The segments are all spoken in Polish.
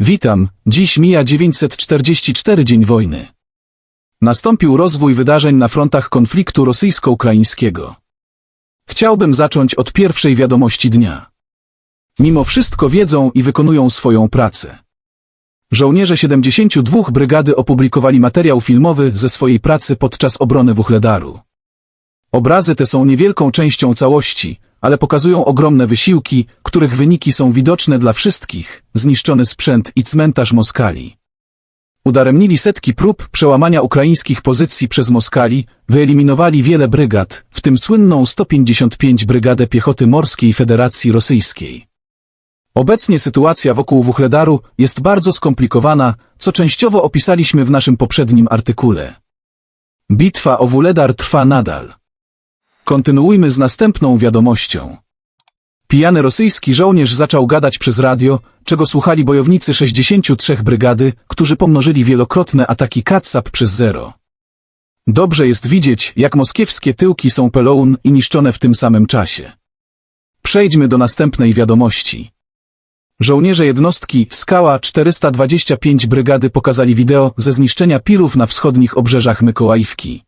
Witam, dziś mija 944 dzień wojny. Nastąpił rozwój wydarzeń na frontach konfliktu rosyjsko-ukraińskiego. Chciałbym zacząć od pierwszej wiadomości dnia. Mimo wszystko wiedzą i wykonują swoją pracę. Żołnierze 72 brygady opublikowali materiał filmowy ze swojej pracy podczas obrony Wuchledaru. Obrazy te są niewielką częścią całości, ale pokazują ogromne wysiłki, których wyniki są widoczne dla wszystkich, zniszczony sprzęt i cmentarz Moskali. Udaremnili setki prób przełamania ukraińskich pozycji przez Moskali, wyeliminowali wiele brygad, w tym słynną 155 Brygadę Piechoty Morskiej Federacji Rosyjskiej. Obecnie sytuacja wokół Wuchledaru jest bardzo skomplikowana, co częściowo opisaliśmy w naszym poprzednim artykule. Bitwa o Wuhledar trwa nadal. Kontynuujmy z następną wiadomością. Pijany rosyjski żołnierz zaczął gadać przez radio, czego słuchali bojownicy 63 brygady, którzy pomnożyli wielokrotne ataki Katsap przez zero. Dobrze jest widzieć, jak moskiewskie tyłki są peloun i niszczone w tym samym czasie. Przejdźmy do następnej wiadomości. Żołnierze jednostki Skała 425 brygady pokazali wideo ze zniszczenia pilów na wschodnich obrzeżach Mykołajówki.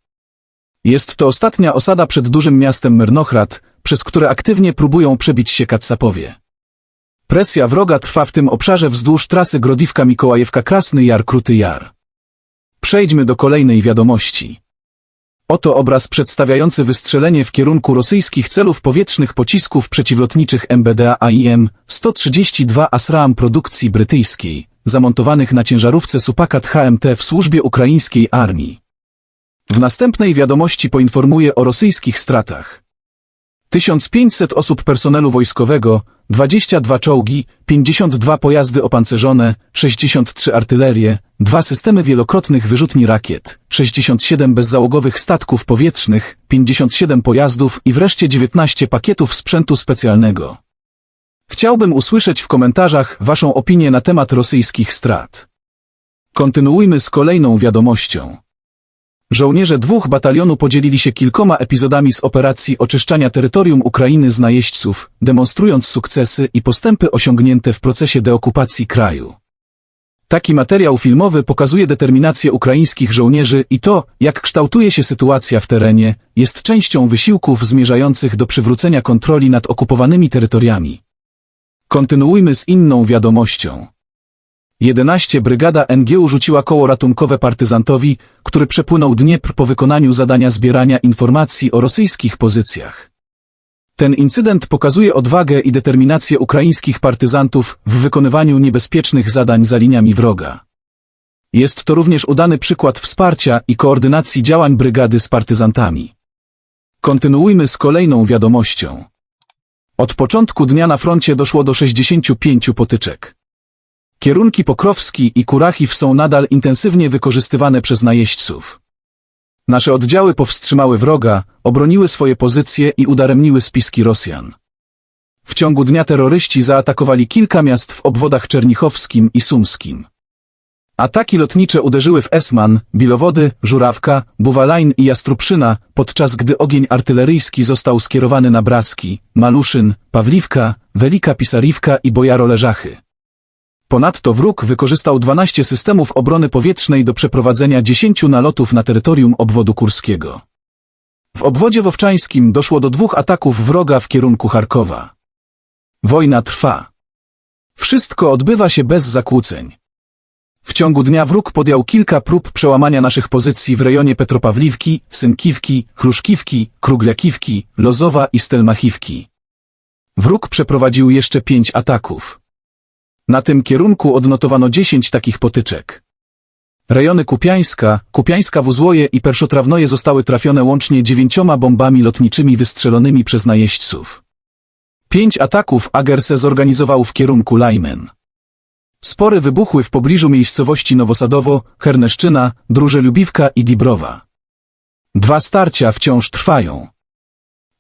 Jest to ostatnia osada przed dużym miastem Myrnochrad, przez które aktywnie próbują przebić się Katsapowie. Presja wroga trwa w tym obszarze wzdłuż trasy Grodivka-Mikołajewka-Krasny Jar-Kruty Jar. Przejdźmy do kolejnej wiadomości. Oto obraz przedstawiający wystrzelenie w kierunku rosyjskich celów powietrznych pocisków przeciwlotniczych MBDA AIM-132 Asram produkcji brytyjskiej, zamontowanych na ciężarówce Supakat HMT w służbie ukraińskiej armii. W następnej wiadomości poinformuję o rosyjskich stratach. 1500 osób personelu wojskowego, 22 czołgi, 52 pojazdy opancerzone, 63 artylerie, dwa systemy wielokrotnych wyrzutni rakiet, 67 bezzałogowych statków powietrznych, 57 pojazdów i wreszcie 19 pakietów sprzętu specjalnego. Chciałbym usłyszeć w komentarzach Waszą opinię na temat rosyjskich strat. Kontynuujmy z kolejną wiadomością. Żołnierze dwóch batalionu podzielili się kilkoma epizodami z operacji oczyszczania terytorium Ukrainy z najeźdźców, demonstrując sukcesy i postępy osiągnięte w procesie deokupacji kraju. Taki materiał filmowy pokazuje determinację ukraińskich żołnierzy i to, jak kształtuje się sytuacja w terenie, jest częścią wysiłków zmierzających do przywrócenia kontroli nad okupowanymi terytoriami. Kontynuujmy z inną wiadomością. 11 Brygada NGU rzuciła koło ratunkowe partyzantowi, który przepłynął Dniepr po wykonaniu zadania zbierania informacji o rosyjskich pozycjach. Ten incydent pokazuje odwagę i determinację ukraińskich partyzantów w wykonywaniu niebezpiecznych zadań za liniami wroga. Jest to również udany przykład wsparcia i koordynacji działań brygady z partyzantami. Kontynuujmy z kolejną wiadomością. Od początku dnia na froncie doszło do 65 potyczek. Kierunki Pokrowski i Kurachiw są nadal intensywnie wykorzystywane przez najeźdźców. Nasze oddziały powstrzymały wroga, obroniły swoje pozycje i udaremniły spiski Rosjan. W ciągu dnia terroryści zaatakowali kilka miast w obwodach czernichowskim i sumskim. Ataki lotnicze uderzyły w Esman, Bilowody, Żurawka, Buwalajn i Jastrubszyna, podczas gdy ogień artyleryjski został skierowany na Braski, Maluszyn, Pawliwka, Welika Pisariwka i Bojaro-Leżachy. Ponadto wróg wykorzystał 12 systemów obrony powietrznej do przeprowadzenia 10 nalotów na terytorium obwodu kurskiego. W obwodzie wowczańskim doszło do dwóch ataków wroga w kierunku Charkowa. Wojna trwa. Wszystko odbywa się bez zakłóceń. W ciągu dnia wróg podjął kilka prób przełamania naszych pozycji w rejonie Petropawliwki, Synkiwki, Chruszkiwki, Krugliakiwki, Lozowa i Stelmachiwki. Wróg przeprowadził jeszcze pięć ataków. Na tym kierunku odnotowano 10 takich potyczek. Rejony Kupiańska, Kupiańska Wuzłoje i Perszotrawnoje zostały trafione łącznie dziewięcioma bombami lotniczymi wystrzelonymi przez najeźdźców. Pięć ataków Agerse zorganizował w kierunku Lajmen. Spory wybuchły w pobliżu miejscowości Nowosadowo, Herneszczyna, Druże Lubiwka i Dibrowa. Dwa starcia wciąż trwają.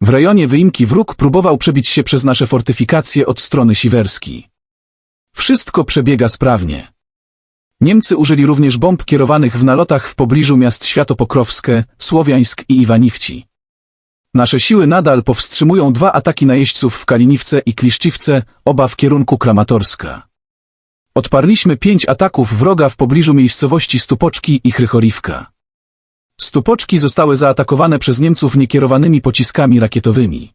W rejonie wyimki wróg próbował przebić się przez nasze fortyfikacje od strony siwerskiej. Wszystko przebiega sprawnie. Niemcy użyli również bomb kierowanych w nalotach w pobliżu miast Światopokrowskie, Słowiańsk i Iwaniwci. Nasze siły nadal powstrzymują dwa ataki najeźdźców w Kaliniwce i Kliszczywce, oba w kierunku Kramatorska. Odparliśmy pięć ataków wroga w pobliżu miejscowości Stupoczki i Chrychorivka. Stupoczki zostały zaatakowane przez Niemców niekierowanymi pociskami rakietowymi.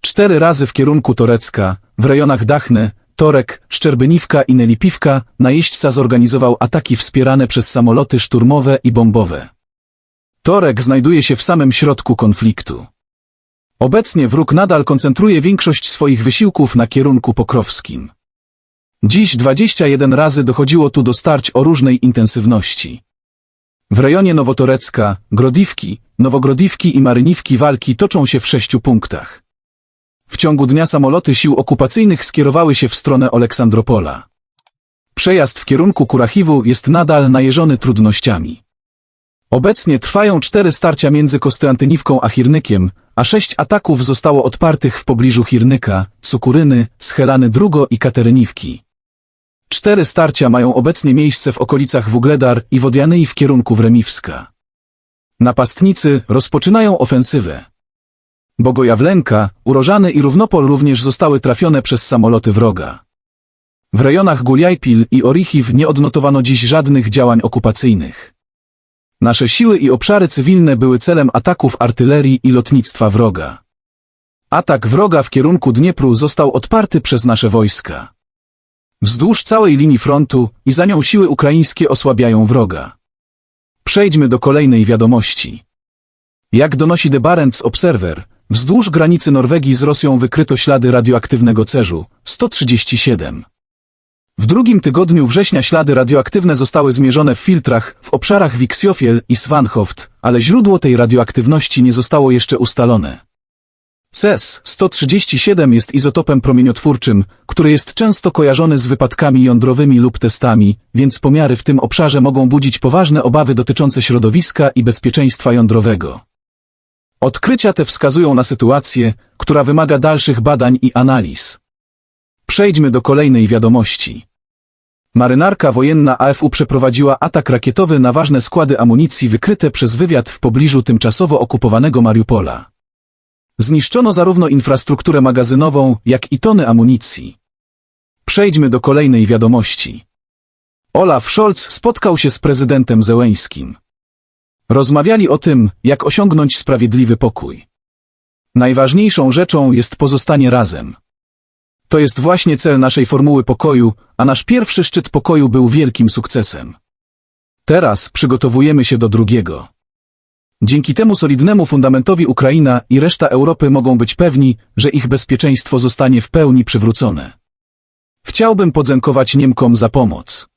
Cztery razy w kierunku Torecka, w rejonach Dachny, Torek, Szczerbyniwka i Nelipiwka najeźdźca zorganizował ataki wspierane przez samoloty szturmowe i bombowe. Torek znajduje się w samym środku konfliktu. Obecnie wróg nadal koncentruje większość swoich wysiłków na kierunku pokrowskim. Dziś 21 razy dochodziło tu do starć o różnej intensywności. W rejonie Nowotorecka, Grodiwki, Nowogrodivki i Maryniwki walki toczą się w sześciu punktach. W ciągu dnia samoloty sił okupacyjnych skierowały się w stronę Aleksandropola. Przejazd w kierunku Kurachiwu jest nadal najeżony trudnościami. Obecnie trwają cztery starcia między Kostantyniwką a Hirnykiem, a sześć ataków zostało odpartych w pobliżu Hirnyka, Cukuryny, Schelany Drugo i Kateryniwki. Cztery starcia mają obecnie miejsce w okolicach Wugledar i Wodianyi w kierunku Wremiwska. Napastnicy rozpoczynają ofensywę. Bogojawlenka, Urożany i Równopol również zostały trafione przez samoloty wroga. W rejonach Guljajpil i Orichiv nie odnotowano dziś żadnych działań okupacyjnych. Nasze siły i obszary cywilne były celem ataków artylerii i lotnictwa wroga. Atak wroga w kierunku Dniepru został odparty przez nasze wojska. Wzdłuż całej linii frontu i za nią siły ukraińskie osłabiają wroga. Przejdźmy do kolejnej wiadomości. Jak donosi The Barents Observer, wzdłuż granicy Norwegii z Rosją wykryto ślady radioaktywnego cerzu 137. W drugim tygodniu września ślady radioaktywne zostały zmierzone w filtrach w obszarach Wiksjofiel i Svanhoft, ale źródło tej radioaktywności nie zostało jeszcze ustalone. CES-137 jest izotopem promieniotwórczym, który jest często kojarzony z wypadkami jądrowymi lub testami, więc pomiary w tym obszarze mogą budzić poważne obawy dotyczące środowiska i bezpieczeństwa jądrowego. Odkrycia te wskazują na sytuację, która wymaga dalszych badań i analiz. Przejdźmy do kolejnej wiadomości. Marynarka wojenna AFU przeprowadziła atak rakietowy na ważne składy amunicji wykryte przez wywiad w pobliżu tymczasowo okupowanego Mariupola. Zniszczono zarówno infrastrukturę magazynową, jak i tony amunicji. Przejdźmy do kolejnej wiadomości. Olaf Scholz spotkał się z prezydentem Zełeńskim. Rozmawiali o tym, jak osiągnąć sprawiedliwy pokój. Najważniejszą rzeczą jest pozostanie razem. To jest właśnie cel naszej formuły pokoju, a nasz pierwszy szczyt pokoju był wielkim sukcesem. Teraz przygotowujemy się do drugiego. Dzięki temu solidnemu fundamentowi Ukraina i reszta Europy mogą być pewni, że ich bezpieczeństwo zostanie w pełni przywrócone. Chciałbym podziękować Niemkom za pomoc.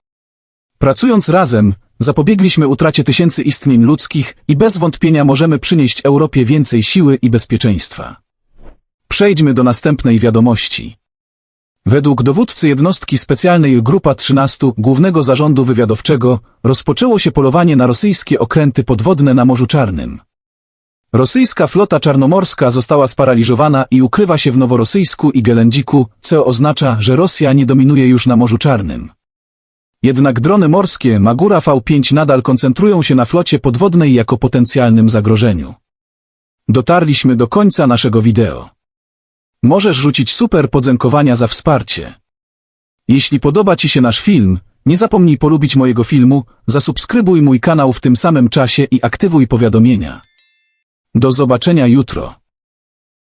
Pracując razem, zapobiegliśmy utracie tysięcy istnień ludzkich i bez wątpienia możemy przynieść Europie więcej siły i bezpieczeństwa. Przejdźmy do następnej wiadomości. Według dowódcy jednostki specjalnej Grupa 13 Głównego Zarządu Wywiadowczego rozpoczęło się polowanie na rosyjskie okręty podwodne na Morzu Czarnym. Rosyjska flota czarnomorska została sparaliżowana i ukrywa się w Noworosyjsku i Gelendziku, co oznacza, że Rosja nie dominuje już na Morzu Czarnym. Jednak drony morskie Magura V5 nadal koncentrują się na flocie podwodnej jako potencjalnym zagrożeniu. Dotarliśmy do końca naszego wideo. Możesz rzucić super podziękowania za wsparcie. Jeśli podoba Ci się nasz film, nie zapomnij polubić mojego filmu, zasubskrybuj mój kanał w tym samym czasie i aktywuj powiadomienia. Do zobaczenia jutro.